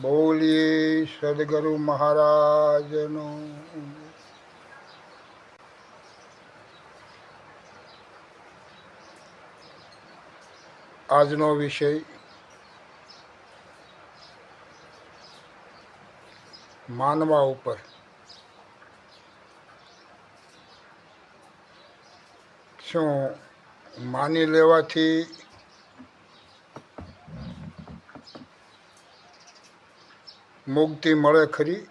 બોલીએ સદગુરુ મહારાજનો. આજનો વિષય માનવા ઉપર. શું માની લેવાથી મુક્તિ મળે ખરી?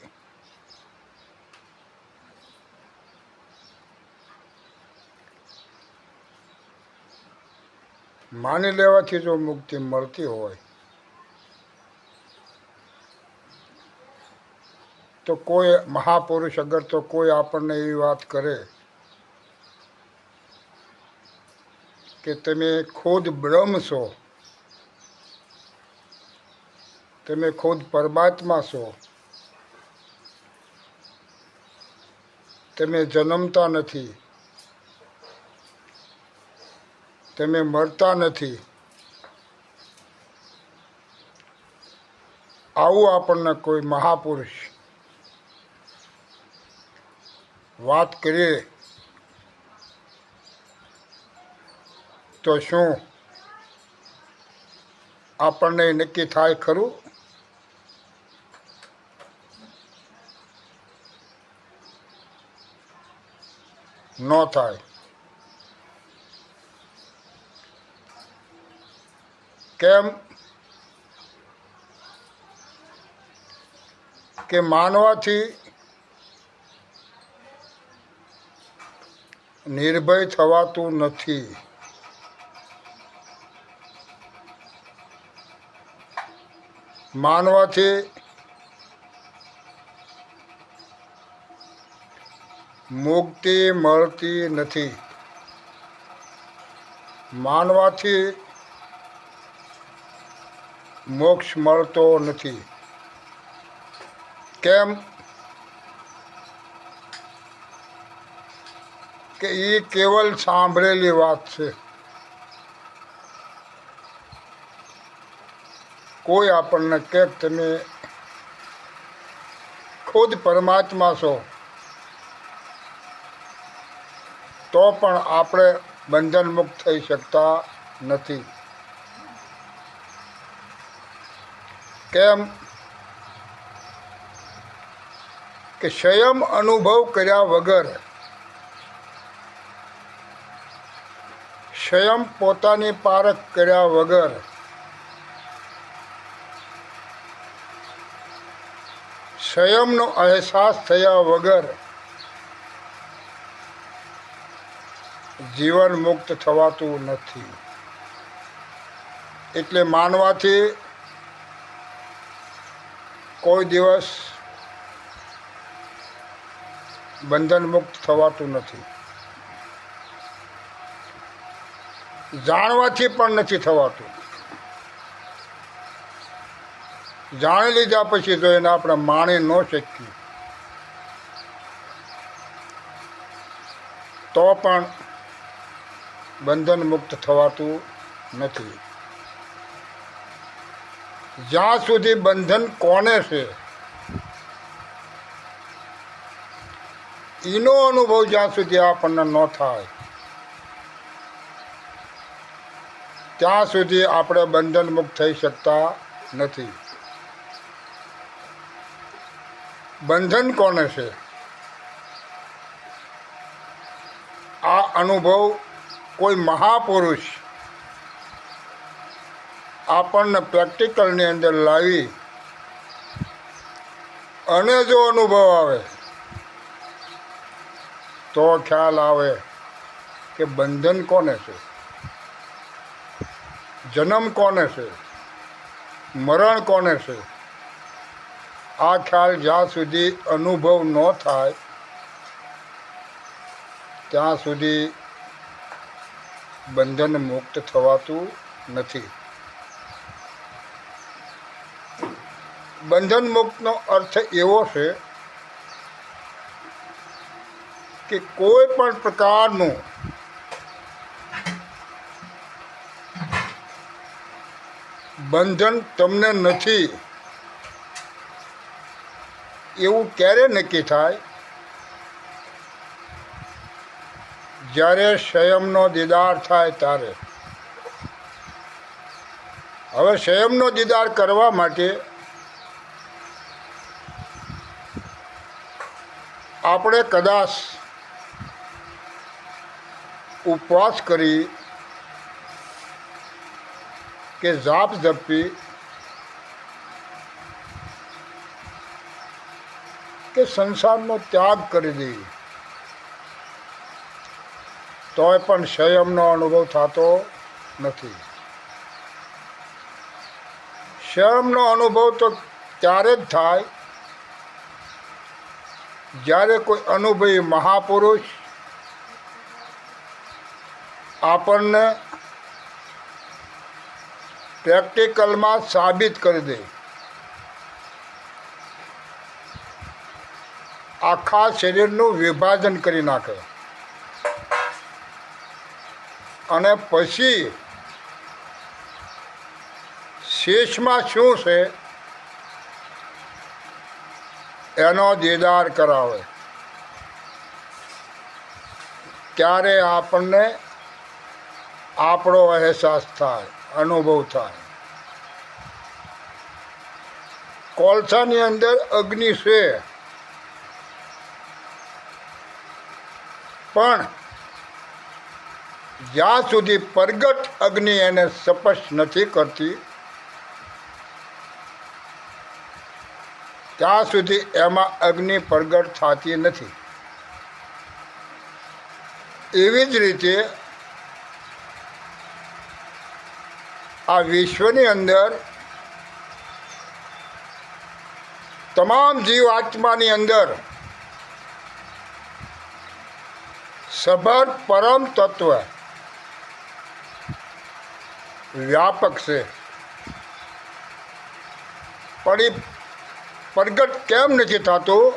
માની લેવાથી જો મુક્તિ મળતી હોય, તો કોઈ મહાપુરુષ અગર તો કોઈ આપણને એવી વાત કરે કે તમે ખુદ બ્રહ્મ છો તમે ખુદ પરમાત્મા છો. તમે જન્મતા નથી. તમે મરતા નથી. આવું આપણને કોઈ મહાપુરુષ વાત કરીએ તો શું? આપણને નક્કી થાય ખરું? ન થાય. કેમ? કે માનવાથી નિર્ભય થવાતું નથી. માનવાથી મુક્તિ મળતી નથી. માનવાથી મોક્ષ મળતો નથી. કેમ? કે એ કેવલ સાંભળેલી વાત છે. કોઈ આપણને કે તમે ખુદ પરમાત્મા છો. તો પણ આપણે બંધનમુક્ત થઈ શકતા નથી. કેમ? કે સ્વયં અનુભવ કર્યા વગર સ્વયં પોતાની પારખ કર્યા વગર સ્વયંનો અહેસાસ થયા વગર જીવન મુક્ત થવાતું નથી. એટલે માનવાથી કોઈ દિવસ બંધન મુક્ત થવાતું નથી. જાણવાથી પણ નથી થવાતું. જાણી લીધા પછી તો એને આપણે માણી ન શકીએ. તો પણ બંધન મુક્ત થવાતું નથી. જ્યાં સુધી બંધન કોને છે? એનો અનુભવ જ્યાં સુધી આપણને ન થાય, ત્યાં સુધી આપણે બંધન મુક્ત થઈ શકતા નથી. બંધન કોને છે? આ અનુભવ કોઈ મહાપુરુષ આપણને પ્રેક્ટિકલની અંદર લાવી અને જો અનુભવ આવે, તો ખ્યાલ આવે કે બંધન કોને છે? જન્મ કોને છે? મરણ કોને છે? આ ખ્યાલ જ્યાં સુધી અનુભવ ન થાય, ત્યાં સુધી બંધન મુક્ત થવાતું નથી. બંધન મુક્તનો અર્થ એવો છે કે કોઈ પણ પ્રકારનું બંધન તમને નથી, એવું ક્યારે નક્કી થાય? જ્યારે સંયમનો દીદાર થાય ત્યારે. હવે સંયમનો દીદાર કરવા માટે આપણે કદાચ ઉપવાસ કરી કે જાપ જપી કે સંસારનો ત્યાગ કરી દઈએ. તોય પણ સંયમનો અનુભવ થતો નથી. સંયમનો અનુભવ તો ત્યારે જ થાય જ્યારે કોઈ અનુભવી મહાપુરુષ આપણને પ્રેક્ટિકલમાં સાબિત કરી દે. આખા શરીરનું વિભાજન કરી નાખે. અને પછી શેષમાં શું છે? એનો દેદાર કરાવે. ત્યારે આપણને આપણો અહેસાસ થાય, અનુભવ થાય. કોલસાની અંદર અગ્નિ છે. પણ જ્યાં સુધી પ્રગટ અગ્નિ એને સ્પષ્ટ નથી કરતી, ત્યાં સુધી એમાં અગ્નિ પ્રગટ થતી નથી. એવી જ રીતે આ વિશ્વની અંદર તમામ જીવ આત્માની અંદર સભર પરમ તત્વ વ્યાપક છે. પણ એ પ્રગટ કેમ નથી થતું?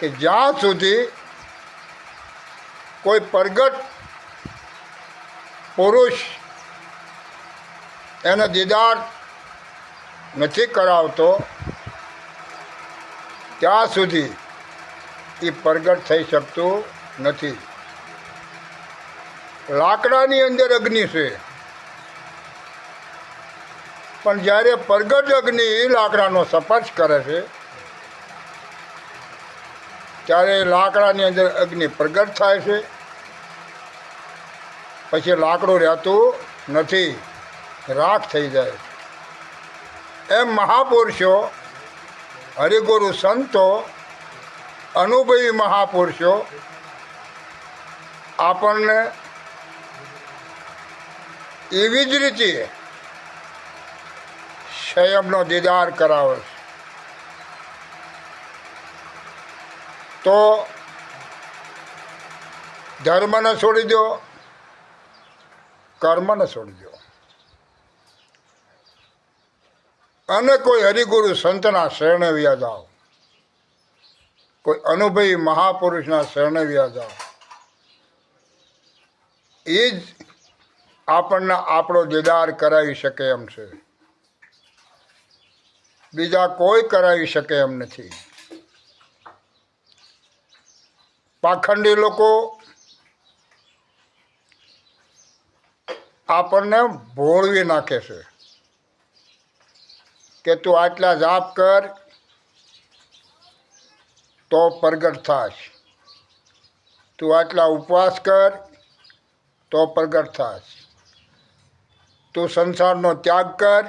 કે જ્યાં સુધી કોઈ પ્રગટ પુરુષ એને દીદાર નથી કરાવતો, ત્યાં સુધી એ પ્રગટ થઈ શકતું નથી. લાકડાની અંદર અગ્નિ છે. પણ જ્યારે પ્રગટ અગ્નિ લાકડાનો સ્પર્શ કરે છે, ત્યારે લાકડાની અંદર અગ્નિ પ્રગટ થાય છે. પછી લાકડું રહેતું નથી, રાખ થઈ જાય એમ મહાપુરુષો, હરિગુરુ સંતો, અનુભવી મહાપુરુષો આપણને એવી જ રીતે સંયમનો દીદાર કરાવે છે. તો ધર્મને છોડી દો, કર્મને છોડી દો. અને કોઈ હરિગુરુ સંતના શરણે વ્યા જાઓ. કોઈ અનુભવી મહાપુરુષના શરણે વ્યા જાઓ. એ જ આપણને આપણો દીદાર કરાવી શકે એમ છે. બીજા કોઈ કરાવી શકે એમ નથી. પાખંડી લોકો આપણને ભોળવી નાખે છે કે તું આટલા જાપ કર તો પ્રગટ થાશ. તું આટલા ઉપવાસ કર તો પ્રગટ થાશ. તું સંસારનો ત્યાગ કર,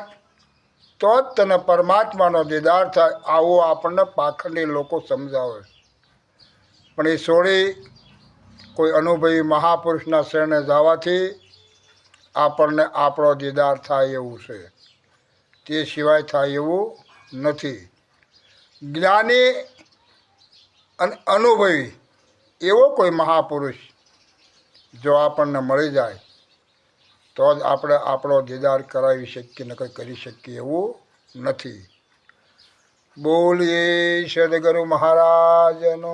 તો જ તને પરમાત્માનો દીદાર થાય. આવો આપણને પાખંડી લોકો સમજાવે. પણ એ છોડી કોઈ અનુભવી મહાપુરુષના શરણે જવાથી આપણને આપણો દીદાર થાય એવું છે. તે સિવાય થાય એવું નથી. જ્ઞાની અને અનુભવી એવો કોઈ મહાપુરુષ જો આપણને મળી જાય. તો જ આપણે આપણો દીદાર કરાવી શકીએ નકર કરી શકીએ એવું નથી. બોલીએ સદગુરુ મહારાજનો.